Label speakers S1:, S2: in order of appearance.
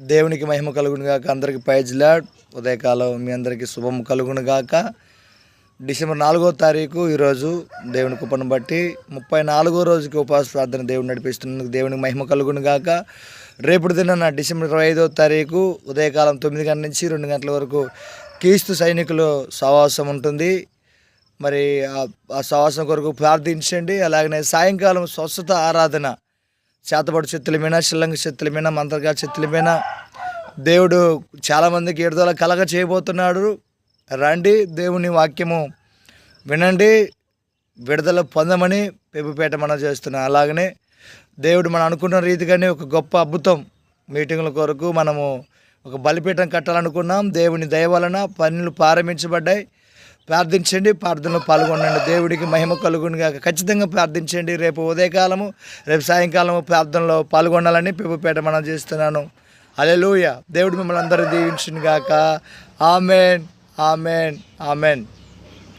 S1: దేవునికి మహిమ కలుగునుగాక. అందరికి ప్రైజ్లాడ్ ఉదయకాలం మీ అందరికీ శుభం కలుగునుగాక. డిసెంబర్ నాలుగో తారీఖు ఈరోజు దేవుని కృపను బట్టి ముప్పై నాలుగో రోజుకి ఉపవాస ప్రార్థన దేవుడు నడిపిస్తున్నందుకు దేవునికి మహిమ కలుగును గాక రేపు దిన డిసెంబర్ ఇరవై ఐదో తారీఖు ఉదయకాలం తొమ్మిది గంటల నుంచి రెండు గంటల వరకు క్రీస్తు సైనికులు సవాసం ఉంటుంది. మరి ఆ- ఆ సహవాసం కొరకు ప్రార్థించండి. అలాగనే సాయంకాలం స్వస్థత ఆరాధన చేతబడి చెత్తుల మీద శిల్లంగ చెత్తుల మీద మంత్రగా చెత్తుల మీద దేవుడు చాలామందికి ఏడుదల కలగ చేయబోతున్నాడు. రండి దేవుని వాక్యము వినండి. విడుదల పొందమని పెబుపేట మనం చేస్తున్నాం. అలాగనే దేవుడు మనం అనుకున్న రీతిగానే ఒక గొప్ప అద్భుతం మీటింగుల కొరకు మనము ఒక బలిపీఠం కట్టాలనుకున్నాం. దేవుని దయ వలన పనులు ప్రారంభించబడ్డాయి. ప్రార్థించండి ప్రార్థనలో పాల్గొనండి. దేవుడికి మహిమ కలుగుని కాక ఖచ్చితంగా ప్రార్థించండి. రేపు ఉదయకాలము రేపు సాయంకాలము ప్రార్థనలో పాల్గొనాలని పెబ్బుపేట మనం చేస్తున్నాను. అలెలుయ దేవుడు మిమ్మల్ని అందరూ దీవించును గాక. Amen amen amen.